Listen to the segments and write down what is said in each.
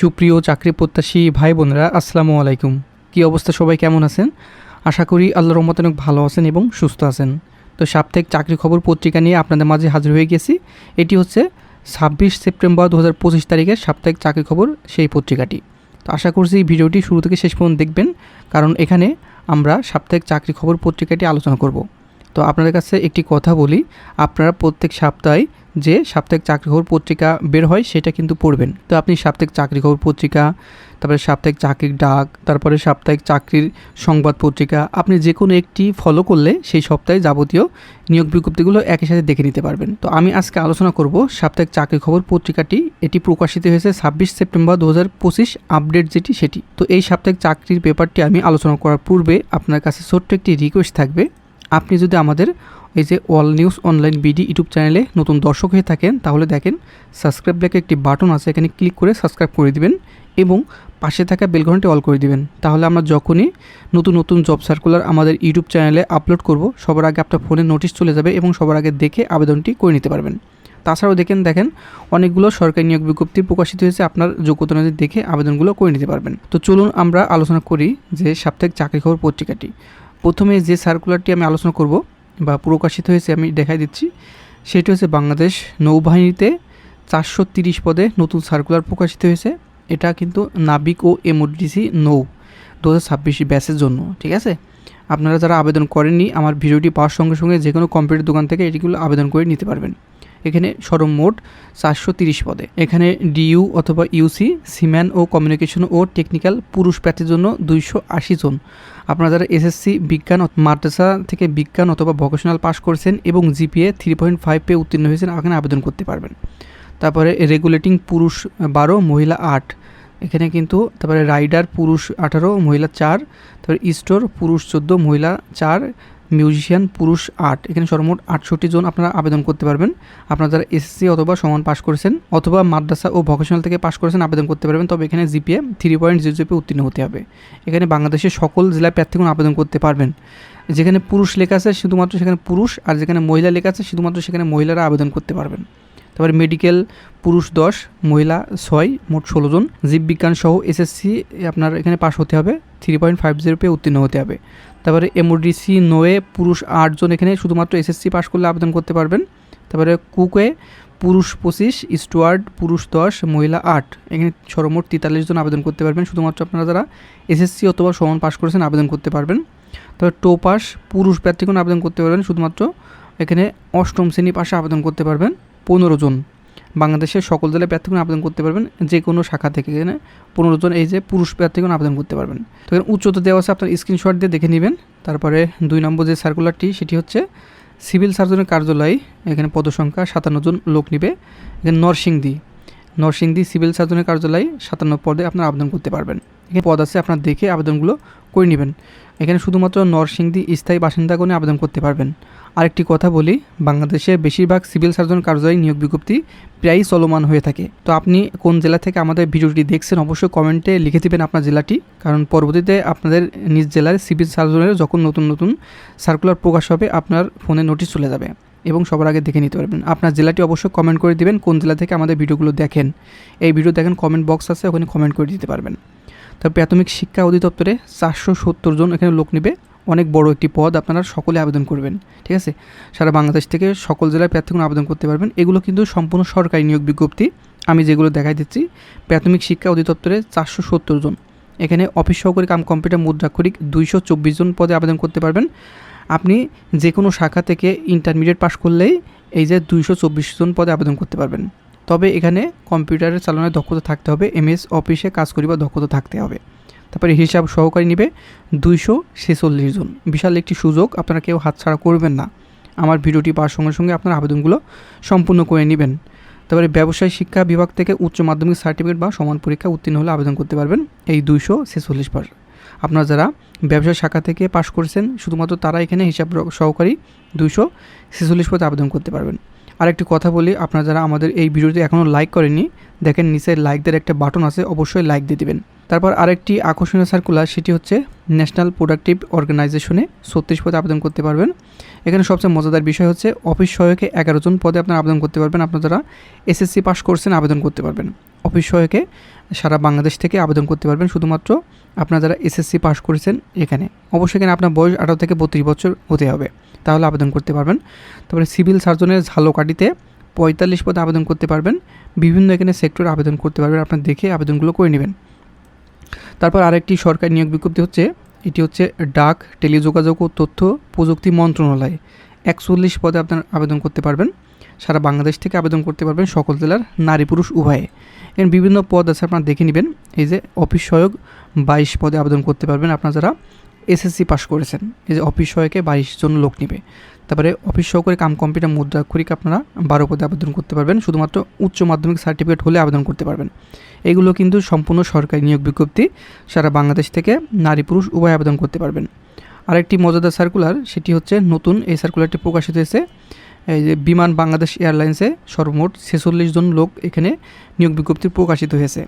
সুপ্রিয় চাকরি প্রত্যাশী ভাই বোনেরা, আসসালামু আলাইকুম। কি অবস্থা? সবাই কেমন আছেন? আশা করি আল্লাহ রহমতে অনেক ভালো আছেন এবং সুস্থ আছেন। তো সাপ্তাহিক চাকরি খবর পত্রিকা নিয়ে আপনাদের মাঝে হাজির হয়ে গেছি। এটি হচ্ছে ছাব্বিশ সেপ্টেম্বর দু হাজার পঁচিশ তারিখের সাপ্তাহিক চাকরি খবর, সেই পত্রিকাটি। তো আশা করছি এই ভিডিওটি শুরু থেকে শেষ পর্যন্ত দেখবেন, কারণ এখানে আমরা সাপ্তাহিক চাকরি খবর পত্রিকাটি আলোচনা করব। তো আপনাদের কাছে একটি কথা বলি, আপনারা প্রত্যেক সপ্তাহে যে সাপ্তাহিক চাকরি খবর পত্রিকা বের হয় সেটা কিন্তু পড়বেন। তো আপনি সাপ্তাহিক চাকরি খবর পত্রিকা, তারপরে সাপ্তাহিক চাকরির ডাক, তারপরে সাপ্তাহিক চাকরির সংবাদ পত্রিকা, আপনি যে কোনো একটি ফলো করলে সেই সপ্তাহে যাবতীয় নিয়োগ বিজ্ঞপ্তিগুলো একই সাথে দেখে নিতে পারবেন। তো আমি আজকে আলোচনা করব সাপ্তাহিক চাকরি খবর পত্রিকাটি, এটি প্রকাশিত হয়েছে ছাব্বিশ সেপ্টেম্বর দু হাজার পঁচিশ, আপডেট যেটি সেটি। তো এই সাপ্তাহিক চাকরির পেপারটি আমি আলোচনা করার পূর্বে আপনার কাছে ছোট্ট একটি রিকোয়েস্ট থাকবে। আপনি যদি আমাদের এই যে all news online BD YouTube চ্যানেলে নতুন দর্শক হয়ে থাকেন, তাহলে দেখেন সাবস্ক্রাইব লেখা একটি বাটন আছে, এখানে ক্লিক করে সাবস্ক্রাইব করে দিবেন এবং পাশে থাকা বেলঘন্টি অল করে দিবেন। তাহলে আমরা যখনই নতুন নতুন জব সার্কুলার আমাদের ইউটিউব চ্যানেলে আপলোড করব, সবার আগে আপনার ফোনে নোটিশ চলে যাবে এবং সবার আগে দেখে আবেদনটি করে নিতে পারবেন। তাছাড়াও দেখেন দেখেন অনেকগুলো সরকারি নিয়োগ বিজ্ঞপ্তি প্রকাশিত হয়েছে, আপনার যোগ্যতা দেখে আবেদনগুলো করে নিতে পারবেন। তো চলুন আমরা আলোচনা করি যে সাপ্তাহিক চাকরি খবর পত্রিকাটি। প্রথমে যে সার্কুলারটি আমি আলোচনা করব বা প্রকাশিত হয়েছে আমি দেখাই দিচ্ছি, সেটি হচ্ছে বাংলাদেশ নৌবাহিনীতে চারশো তিরিশ পদে নতুন সার্কুলার প্রকাশিত হয়েছে। এটা কিন্তু নাবিক ও এমওডিসি নৌ দু হাজার ছাব্বিশ ব্যাচের জন্য, ঠিক আছে? আপনারা যারা আবেদন করেননি, আমার ভিডিওটি পাওয়ার সঙ্গে সঙ্গে যে কোনো কম্পিউটার দোকান থেকে এটিগুলো আবেদন করে নিতে পারবেন। এখানে সর্বমোট চারশো তিরিশ পদে। এখানে ডিইউ অথবা ইউসি সিম্যান ও কমিউনিকেশন ও টেকনিক্যাল পুরুষ প্রার্থীর জন্য দুইশো আশি জন। আপনারা যারা এসএসসি বিজ্ঞান মাদ্রাসা থেকে বিজ্ঞান অথবা ভোকেশনাল পাস করেছেন এবং জিপিএ থ্রি পয়েন্ট ফাইভ পে উত্তীর্ণ হয়েছেন এখানে আবেদন করতে পারবেন। তারপরে রেগুলেটিং পুরুষ বারো, মহিলা আট। এখানে কিন্তু তারপরে রাইডার পুরুষ আঠারো, মহিলা চার। তারপরে স্টোর পুরুষ চোদ্দ, মহিলা চার। মিউজিশিয়ান, পুরুষ আট। এখানে সর্বমোট আটষট্টি জন আপনারা আবেদন করতে পারবেন। আপনারা যারা এসএসসি অথবা সমান পাস করেছেন অথবা মাদ্রাসা ও ভোকেশনাল থেকে পাস করেছেন আবেদন করতে পারবেন, তবে এখানে জিপিএ থ্রি পয়েন্ট জিরো জিপি উত্তীর্ণ হতে হবে। এখানে বাংলাদেশের সকল জেলায় প্রার্থীগণ আবেদন করতে পারবেন। যেখানে পুরুষ লেখা আছে শুধুমাত্র সেখানে পুরুষ, আর যেখানে মহিলা লেখা আছে শুধুমাত্র সেখানে মহিলারা আবেদন করতে পারবেন। তারপরে মেডিকেল পুরুষ দশ, মহিলা ছয়, মোট ষোলো জন। জীববিজ্ঞান সহ এসএসসি আপনার এখানে পাস হতে হবে। থ্রি পয়েন্ট ফাইভ জিরো পে উত্তীর্ণ হতে হবে। তারপরে এমওডিসি নোয়ে পুরুষ আটজন এখানে শুধুমাত্র এসএসসি পাশ করলে আবেদন করতে পারবেন। তারপরে কুকে পুরুষ পঁচিশ স্টুয়ার্ড পুরুষ দশ, মহিলা আট। এখানে সর্বমোট তেতাল্লিশ জন আবেদন করতে পারবেন। শুধুমাত্র আপনারা যারা এসএসসি অথবা সমান পাশ করেছেন আবেদন করতে পারবেন। তারপরে টোপাস, পুরুষ প্রার্থীগণ আবেদন করতে পারবেন। শুধুমাত্র এখানে অষ্টম শ্রেণি পাশে আবেদন করতে পারবেন। পনেরো জন। বাংলাদেশের সকল জেলায় প্রার্থীগণ আবেদন করতে পারবেন, যে কোনো শাখা থেকে, এখানে পনেরো জন এই যে পুরুষ প্রার্থীগণ আবেদন করতে পারবেন। তো এখানে উচ্চতা দেওয়া আছে, আপনার স্ক্রিনশট দিয়ে দেখে নেবেন। তারপরে দুই নম্বর যে সার্কুলারটি সেটি হচ্ছে সিভিল সার্জনের কার্যালয়, এখানে পদসংখ্যা সাতান্ন জন লোক নিবে। এখানে নরসিংদী নরসিংদী সিভিল সার্জনের কার্যালয়ে, সাতান্ন পদে আপনার আবেদন করতে পারবেন। এখানে পদ আছে, আপনার দেখে আবেদনগুলো করে নেবেন। এখানে শুধুমাত্র নরসিংদী স্থায়ী বাসিন্দাগণে আবেদন করতে পারবেন। আরেকটি কথা বলি বাংলাদেশের বেশিরভাগ সিভিল সার্জন কার্যালয় নিয়োগ বিজ্ঞপ্তি প্রায়ই চলমান হয়ে থাকে। তো আপনি কোন জেলা থেকে আমাদের ভিডিওটি দেখছেন, অবশ্যই কমেন্টে লিখে দেবেন আপনার জেলাটি। কারণ পরবর্তীতে আপনাদের নিজ জেলার সিভিল সার্জনের যখন নতুন নতুন সার্কুলার প্রকাশ হবে, আপনার ফোনে নোটিশ চলে যাবে এবং সবার আগে দেখে নিতে পারবেন। আপনার জেলাটি অবশ্যই কমেন্ট করে দিবেন, কোন জেলা থেকে আমাদের ভিডিওগুলো দেখেন। এই ভিডিও দেখেন কমেন্ট বক্স আছে, ওখানে কমেন্ট করে দিতে পারবেন। তার প্রাথমিক শিক্ষা অধিদপ্তরে চারশো সত্তর জন এখানে লোক নেবে। অনেক বড় একটি পদ আপনারা সকলে আবেদন করবেন, ঠিক আছে? সারা বাংলাদেশ থেকে সকল জেলায় প্রার্থীগণ আবেদন করতে পারবেন। এগুলো কিন্তু সম্পূর্ণ সরকারি নিয়োগ বিজ্ঞপ্তি। আমি যেগুলো দেখাই দিচ্ছি, প্রাথমিক শিক্ষা অধিদপ্তরে চারশো সত্তর জন। এখানে অফিস সহকারী কাম কম্পিউটার মুদ্রাক্ষরিক দুইশো চব্বিশ জন পদে আবেদন করতে পারবেন। আপনি যে কোনো শাখা থেকে ইন্টারমিডিয়েট পাশ করলেই এই যে দুইশো চব্বিশ জন পদে আবেদন করতে পারবেন। তবে এখানে কম্পিউটারের চালনায় দক্ষতা থাকতে হবে, এমএস অফিসে কাজ করিবার দক্ষতা থাকতে হবে। তারপরে হিসাব সহকারী নেবে দুইশো ছেচল্লিশ জন। বিশাল একটি সুযোগ, আপনারা কেউ হাতছাড়া করবেন না। আমার ভিডিওটি পাওয়ার সঙ্গে সঙ্গে আপনার আবেদনগুলো সম্পূর্ণ করে নেবেন। তারপরে ব্যবসায় শিক্ষা বিভাগ থেকে উচ্চ মাধ্যমিক সার্টিফিকেট বা সমান পরীক্ষা উত্তীর্ণ হলে আবেদন করতে পারবেন এই দুইশো ছেচল্লিশ পার আপনারা যারা ব্যবসা শাখা থেকে পাশ করেছেন, শুধুমাত্র তারা এখানে হিসাব সহকারী দুইশো ছেচল্লিশ পদে আবেদন করতে পারবেন। আরেকটি কথা বলি, আপনারা যারা আমাদের এই ভিডিওটি এখনও লাইক করেনি দেখেন নিচে লাইক দেওয়ার একটা বাটন আছে, অবশ্যই লাইক দিয়ে দিবেন। তারপর আরেকটি আকর্ষণীয় সার্কুলার সেটি হচ্ছে ন্যাশনাল প্রোডাক্টিভ অর্গানাইজেশনে ছত্রিশ পদে আবেদন করতে পারবেন। এখানে সবচেয়ে মজাদার বিষয় হচ্ছে, অফিস সহায়কে এগারো জন পদে আপনারা আবেদন করতে পারবেন। আপনারা যারা এসএসসি পাস করছেন, আবেদন করতে পারবেন। অফিস সহায়কে সারা বাংলাদেশ থেকে আবেদন করতে পারবেন শুধুমাত্র আপনারা যারা এসএসসি পাস করেছেন এখানে। অবশ্যই এখানে আপনার বয়স আঠারো থেকে বত্রিশ বছর হতে হবে। তাহলে আবেদন করতে পারবেন। তারপরে সিভিল সার্জনের ঝালকাঠিতে পঁয়তাল্লিশ পদে আবেদন করতে পারবেন। বিভিন্ন এখানে সেক্টর আবেদন করতে পারবেন। আপনার দেখে আবেদনগুলো করে নেবেন। তারপর আরেকটি সরকারি নিয়োগ বিজ্ঞপ্তি হচ্ছে, এটি হচ্ছে ডাক, টেলিযোগাযোগ ও তথ্য প্রযুক্তি মন্ত্রণালয়। একচল্লিশ পদে আপনার আবেদন করতে পারবেন। সারা বাংলাদেশ থেকে আবেদন করতে পারবেন সকল জেলার নারী পুরুষ উভয়ে। এর বিভিন্ন পদ আছে, আপনারা দেখে নেবেন। এই যে অফিস সহায়ক বাইশ পদে আবেদন করতে পারবেন আপনারা যারা এসএসসি পাস করেছেন। এই যে অফিস সহায়কে বাইশ জন লোক নেবে। তারপরে অফিস সহকারী কাম কম্পিউটার মুদ্রাক্ষরিক আপনারা বারো পদে আবেদন করতে পারবেন। শুধুমাত্র উচ্চ মাধ্যমিক সার্টিফিকেট হলে আবেদন করতে পারবেন। এগুলো কিন্তু সম্পূর্ণ সরকারি নিয়োগ বিজ্ঞপ্তি। সারা বাংলাদেশ থেকে নারী পুরুষ উভয় আবেদন করতে পারবেন। আরেকটি মজাদার সার্কুলার সেটি হচ্ছে নতুন এই সার্কুলারটি প্রকাশিত হয়েছে। এই যে বিমান বাংলাদেশ এয়ারলাইন্সে সর্বমোট ছেচল্লিশ জন লোক এখানে নিয়োগ বিজ্ঞপ্তি প্রকাশিত হয়েছে।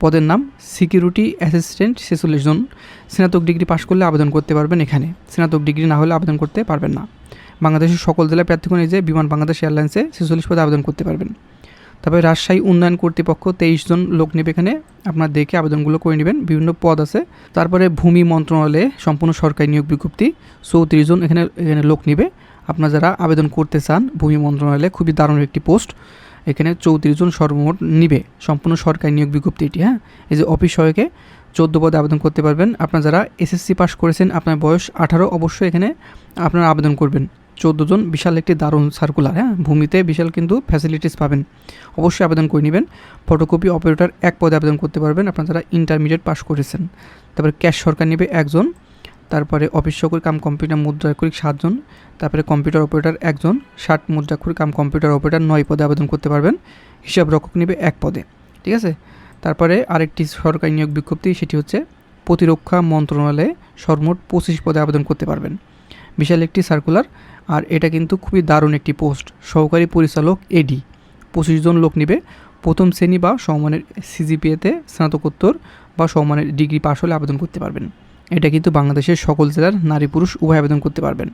পদের নাম সিকিউরিটি অ্যাসিস্ট্যান্ট ছেচল্লিশ জন। স্নাতক ডিগ্রি পাশ করলে আবেদন করতে পারবেন এখানে। স্নাতক ডিগ্রি না হলে আবেদন করতে পারবেন না। বাংলাদেশের সকল জেলায় প্রার্থীগণ এই যে বিমান বাংলাদেশ এয়ারলাইন্সে ছেচল্লিশ পদে আবেদন করতে পারবেন। তবে রাজশাহী উন্নয়ন কর্তৃপক্ষ তেইশ জন লোক নেবে এখানে। আপনার দেখে আবেদনগুলো করে নেবেন। বিভিন্ন পদ আছে। তারপরে ভূমি মন্ত্রণালয়ে সম্পূর্ণ সরকারি নিয়োগ বিজ্ঞপ্তি। চৌত্রিশ জন এখানে এখানে লোক নেবে। আপনারা যারা আবেদন করতে চান, ভূমি মন্ত্রণালয়ে খুবই দারুণ একটি পোস্ট। এখানে চৌত্রিশ জন সর্বমোট নিবে। সম্পূর্ণ সরকারি নিয়োগ বিজ্ঞপ্তি এটি হ্যাঁ? এই যে অফিস সহায়কে চোদ্দ পদে আবেদন করতে পারবেন। আপনারা যারা এসএসসি পাস করেছেন, আপনার বয়স আঠারো, অবশ্যই এখানে আপনারা আবেদন করবেন। চোদ্দ জন বিশাল একটি দারুণ সার্কুলার হ্যাঁ? ভূমিতে বিশাল কিন্তু ফ্যাসিলিটিস পাবেন। অবশ্যই আবেদন করে নেবেন। ফটোকপি অপারেটর এক পদে আবেদন করতে পারবেন। আপনারা যারা ইন্টারমিডিয়েট পাস করেছেন, তারপরে ক্যাশ সরকার নেবে একজন। তারপরে অফিস সকল কাম কম্পিউটার মুদ্রাক্ষরিক সাতজন, তারপরে কম্পিউটার অপারেটর একজন, ষাট মুদ্রাক্ষরিক কাম কম্পিউটার অপারেটর নয় পদে আবেদন করতে পারবেন, হিসাব রক্ষক নেবে এক পদে, ঠিক আছে? তারপরে আরেকটি সরকারি নিয়োগ বিজ্ঞপ্তি, সেটি হচ্ছে প্রতিরক্ষা মন্ত্রণালয়ে সর্বমোট পঁচিশ পদে আবেদন করতে পারবেন। বিশাল একটি সার্কুলার আর এটা কিন্তু খুবই দারুণ একটি পোস্ট সহকারী পরিচালক এডি পঁচিশ জন লোক নেবে, প্রথম শ্রেণি বা সমমানের সিজিপিএতে স্নাতকোত্তর বা সমমানের ডিগ্রি পাশ হলে আবেদন করতে পারবেন। এটা কিন্তু বাংলাদেশের সকল জেলার নারী পুরুষ উভয় আবেদন করতে পারবেন।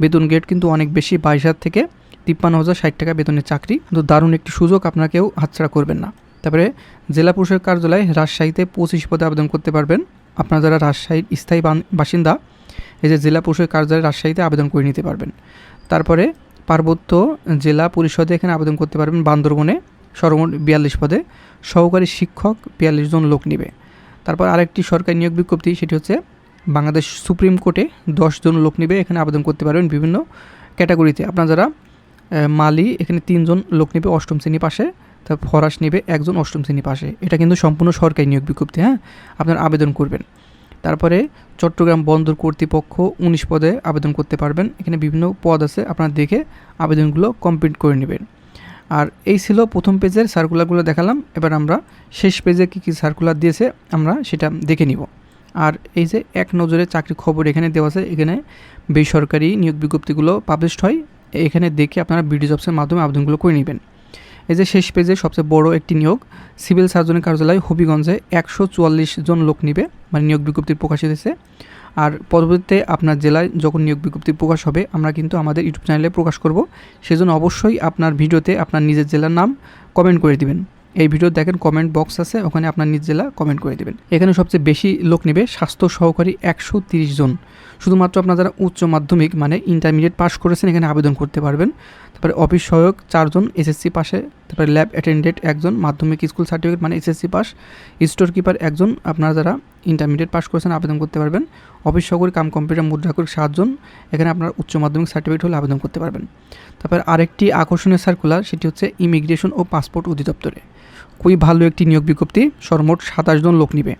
বেতন গেট কিন্তু অনেক বেশি, বাইশ হাজার থেকে তিপ্পান্ন হাজার ষাট টাকা বেতনের চাকরি। কিন্তু দারুণ একটি সুযোগ আপনারা কেউ হাতছাড়া করবেন না। তারপরে জেলা পুরুষের কার্যালয়ে রাজশাহীতে পঁচিশ পদে আবেদন করতে পারবেন। আপনারা যারা রাজশাহীর স্থায়ী বাসিন্দা, এই যে জেলা প্রশাসক কার্যালয়ে রাজশাহীতে আবেদন করে নিতে পারবেন। তারপরে পার্বত্য জেলা পরিষদে এখানে আবেদন করতে পারবেন বান্দরবনে সর্বমোট বিয়াল্লিশ পদে। সহকারী শিক্ষক বিয়াল্লিশ জন লোক নেবে। তারপর আরেকটি সরকারি নিয়োগ বিজ্ঞপ্তি, সেটি হচ্ছে বাংলাদেশ সুপ্রিম কোর্টে জন লোক নেবে, এখানে আবেদন করতে পারবেন বিভিন্ন ক্যাটাগরিতে। আপনার যারা মালি, এখানে তিনজন লোক নেবে অষ্টম শ্রেণি পাশে তারপর ফরাস নেবে, একজন অষ্টম শ্রেণি পাশে। এটা কিন্তু সম্পূর্ণ সরকারি নিয়োগ বিজ্ঞপ্তি হ্যাঁ? আপনার আবেদন করবেন। তারপরে চট্টগ্রাম বন্দর কর্তৃপক্ষ উনিশ পদে আবেদন করতে পারবেন। এখানে বিভিন্ন পদ আছে, আপনারা দেখে আবেদনগুলো কমপ্লিট করে নেবেন। আর এই ছিল প্রথম পেজের সার্কুলারগুলো দেখালাম। এবার আমরা শেষ পেজে কী কী সার্কুলার দিয়েছে, আমরা সেটা দেখে নিব। আর এই যে এক নজরে চাকরি খবর এখানে দেওয়া আছে, এখানে বেসরকারি নিয়োগ বিজ্ঞপ্তিগুলো পাবলিশড হয়। এখানে দেখে আপনারা বিডি জবসের মাধ্যমে আবেদনগুলো করে নেবেন। এই যে শেষ পেজে সবচেয়ে বড় একটি নিয়োগ সিভিল সার্জনের কার্যালয় হবিগঞ্জে একশো চুয়াল্লিশ জন লোক নিবে মানে নিয়োগ বিজ্ঞপ্তি প্রকাশিত হয়েছে। আর পরবর্তীতে আপনার জেলায় যখন নিয়োগ বিজ্ঞপ্তি প্রকাশ হবে, আমরা কিন্তু আমাদের ইউটিউব চ্যানেলে প্রকাশ করব। সেজন্য অবশ্যই আপনার ভিডিওতে আপনার নিজের জেলার নাম কমেন্ট করে দিবেন। এই ভিডিও দেখেন কমেন্ট বক্স আছে, ওখানে আপনার নিজ জেলা কমেন্ট করে দেবেন। এখানে সবচেয়ে বেশি লোক নেবে স্বাস্থ্য সহকারী একশো জন। শুধুমাত্র আপনার যারা উচ্চ মাধ্যমিক মানে ইন্টারমিডিয়েট পাস করেছেন, এখানে আবেদন করতে পারবেন। তারপরে অফিস সহায়ক চারজন এসএসসি পাশে। তারপরে ল্যাব অ্যাটেন্ডেন্ট একজন, মাধ্যমিক স্কুল সার্টিফিকেট মানে এসএসসি পাস স্টোর কিপার একজন, আপনারা যারা ইন্টারমিডিয়েট পাস করেছেন, আবেদন করতে পারবেন। অফিস সহকারী কাম কম্পিউটার মুদ্রাকরিক সাতজন, এখানে আপনার উচ্চ মাধ্যমিক সার্টিফিকেট হলে আবেদন করতে পারবেন। তারপর আরেকটি আকর্ষণীয় সার্কুলার সেটি হচ্ছে ইমিগ্রেশন ও পাসপোর্ট অধিদপ্তরে। খুবই ভালো একটি নিয়োগ বিজ্ঞপ্তি। সর্বমোট সাতাশ জন লোক নিবে।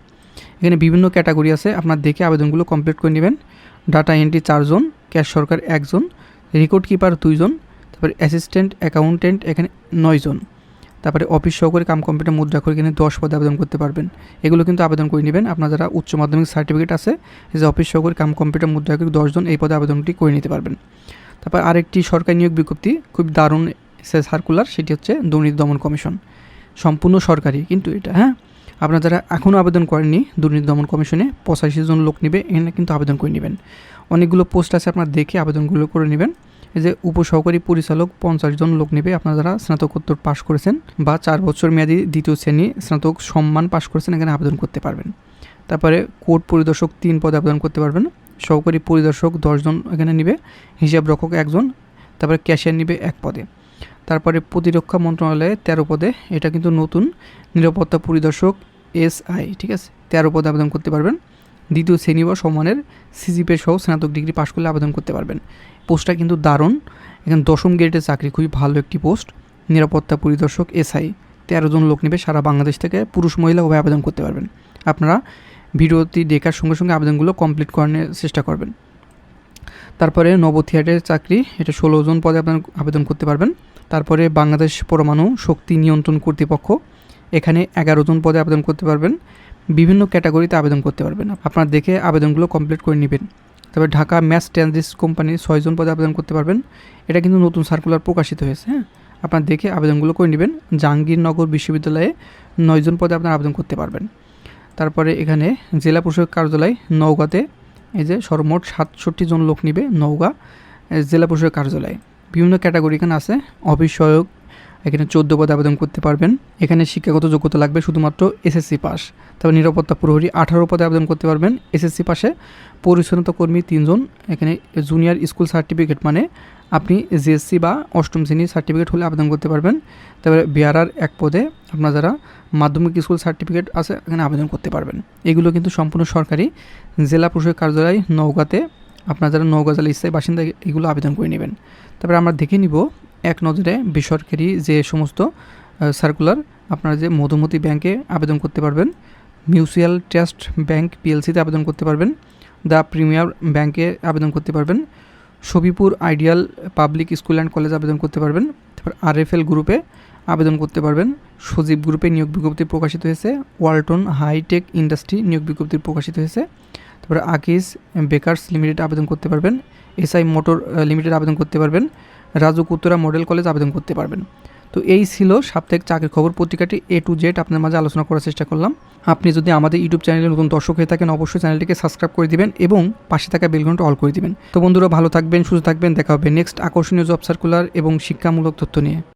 এখানে বিভিন্ন ক্যাটাগরি আছে। আপনার দেখে আবেদনগুলো কমপ্লিট করে নেবেন। ডাটা এন্ট্রি চারজন ক্যাশ সরকার একজন রেকর্ড কিপার দুইজন তারপরে অ্যাসিস্ট্যান্ট অ্যাকাউন্টেন্ট এখানে নয়জন তারপরে অফিস সহকারী কাম কম্পিউটার মুদ্রা করে এখানে দশ পদে আবেদন করতে পারবেন। এগুলো কিন্তু আবেদন করে নেবেন। আপনার যারা উচ্চ মাধ্যমিক সার্টিফিকেট আছে যে অফিস সহকারী কাম কম্পিউটার মুদ্রা করে দশজন এই পদে আবেদনটি করে নিতে পারবেন। তারপর আরেকটি সরকারি নিয়োগ বিজ্ঞপ্তি, খুব দারুণ সার্কুলার, সেটি হচ্ছে দুর্নীতি দমন কমিশন। সম্পূর্ণ সরকারি, কিন্তু এটা হ্যাঁ? আপনারা যারা এখনও আবেদন করেননি, দুর্নীতি দমন কমিশনে পঁচাশি জন লোক নেবে, এখানে কিন্তু আবেদন করে নেবেন। অনেকগুলো পোস্ট আছে, আপনার দেখে আবেদনগুলো করে নেবেন। এই যে উপসহকারী পরিচালক পঞ্চাশ জন লোক নেবে, আপনারা যারা স্নাতকোত্তর পাশ করেছেন বা চার বছর মেয়াদী দ্বিতীয় শ্রেণি স্নাতক সম্মান পাশ করেছেন, এখানে আবেদন করতে পারবেন। তারপরে কোর্ট পরিদর্শক তিন পদে আবেদন করতে পারবেন। সহকারী পরিদর্শক দশজন এখানে নিবে, হিসাব রক্ষক একজন, তারপরে ক্যাশিয়ার নিবে এক পদে। তারপরে প্রতিরক্ষা মন্ত্রণালয়ে তেরো পদে, এটা কিন্তু নতুন, নিরাপত্তা পরিদর্শক এসআই, ঠিক আছে? তেরো পদে আবেদন করতে পারবেন। দ্বিতীয় শ্রেণি বা সমানের সিজিপে সহ স্নাতক ডিগ্রি পাশ করলে আবেদন করতে পারবেন। পোস্টটা কিন্তু দারুণ। এখানে দশম গ্রেডের চাকরি, খুবই ভালো একটি পোস্ট। নিরাপত্তা পরিদর্শক এসআই, তেরো জন লোক নেবে সারা বাংলাদেশ থেকে পুরুষ মহিলা উভয় আবেদন করতে পারবেন। আপনারা ভিডিওটি দেখার সঙ্গে সঙ্গে আবেদনগুলো কমপ্লিট করানোর চেষ্টা করবেন। তারপরে নব থিয়েটারের চাকরি, এটা ষোলো জন পদে আপনার আবেদন করতে পারবেন। তারপরে বাংলাদেশ পরমাণু শক্তি নিয়ন্ত্রণ কর্তৃপক্ষ এখানে এগারো জন পদে আবেদন করতে পারবেন। বিভিন্ন ক্যাটাগরিতে আবেদন করতে পারবেন। আপনার দেখে আবেদনগুলো কমপ্লিট করে নেবেন। তারপরে ঢাকা ম্যাস ট্রানজিস কোম্পানি ছয়জন পদে আবেদন করতে পারবেন। এটা কিন্তু নতুন সার্কুলার প্রকাশিত হয়েছে হ্যাঁ? আপনার দেখে আবেদনগুলো করে নেবেন। জাহাঙ্গীরনগর বিশ্ববিদ্যালয়ে নয়জন পদে আপনার আবেদন করতে পারবেন। তারপরে এখানে জেলা প্রশাসক কার্যালয় নওগাঁতে, এই যে সর্বমোট সাতষট্টি জন লোক নিবে নওগাঁ জেলা প্রশাসক কার্যালয়। বিভিন্ন ক্যাটাগরি এখানে আছে। অফিস সহায়ক এখানে চোদ্দ পদে আবেদন করতে পারবেন। এখানে শিক্ষাগত যোগ্যতা লাগবে শুধুমাত্র এসএসসি পাস তারপর নিরাপত্তা প্রহরী আঠারো পদে আবেদন করতে পারবেন। এসএসসি পাশে পরিচ্ছন্নতা কর্মী তিনজন। এখানে জুনিয়র স্কুল সার্টিফিকেট মানে আপনি জিএসসি বা অষ্টম শ্রেণির সার্টিফিকেট হলে আবেদন করতে পারবেন। তারপরে বিআরআর এক পদে আপনার যারা মাধ্যমিক স্কুল সার্টিফিকেট আছে, এখানে আবেদন করতে পারবেন। এগুলো কিন্তু সম্পূর্ণ সরকারি। জেলা প্রশাসক কার্যালয় নওগাঁতে আপনার যারা নওগাঁ জেলা স্থায়ী বাসিন্দা, এগুলো আবেদন করে নেবেন। তারপরে আমরা দেখে নিব এক নজরে বেসরকারি যে সমস্ত সার্কুলার আপনারা যে মধুমতি ব্যাংকে আবেদন করতে পারবেন মিউচুয়াল ট্রাস্ট ব্যাংক পিএলসিতে আবেদন করতে পারবেন, দ্য প্রিমিয়ার ব্যাংকে আবেদন করতে পারবেন Sabipur ideal public school and college আবেদন করতে পারবেন, তারপর আরএফএল গ্রুপে আবেদন করতে পারবেন, সজীব গ্রুপে নিয়োগ বিজ্ঞপ্তি প্রকাশিত হয়েছে, ওয়ালটন হাইটেক ইন্ডাস্ট্রি নিয়োগ বিজ্ঞপ্তি প্রকাশিত হয়েছে তারপরে আকিস বেকার্স লিমিটেড আবেদন করতে পারবেন, এসআই মোটর লিমিটেড আবেদন করতে পারবেন রাজুক উত্তরা মডেল কলেজ আবেদন করতে পারবেন। তো এই ছিল সাপ্তাহিক চাকরির খবর পত্রিকাটি এ টু জেড আপনার মাঝে আলোচনা করার চেষ্টা করলাম। আপনি যদি আমাদের ইউটিউব চ্যানেলে নতুন দর্শক হয়ে থাকেন, অবশ্যই চ্যানেলটিকে সাবস্ক্রাইব করে দিবেন এবং পাশে থাকা বেলঘন্টা অল করে দিবেন। তো বন্ধুরা, ভালো থাকবেন, সুস্থ থাকবেন। দেখা হবে নেক্সট আকর্ষণীয় জব সার্কুলার এবং শিক্ষামূলক তথ্য নিয়ে।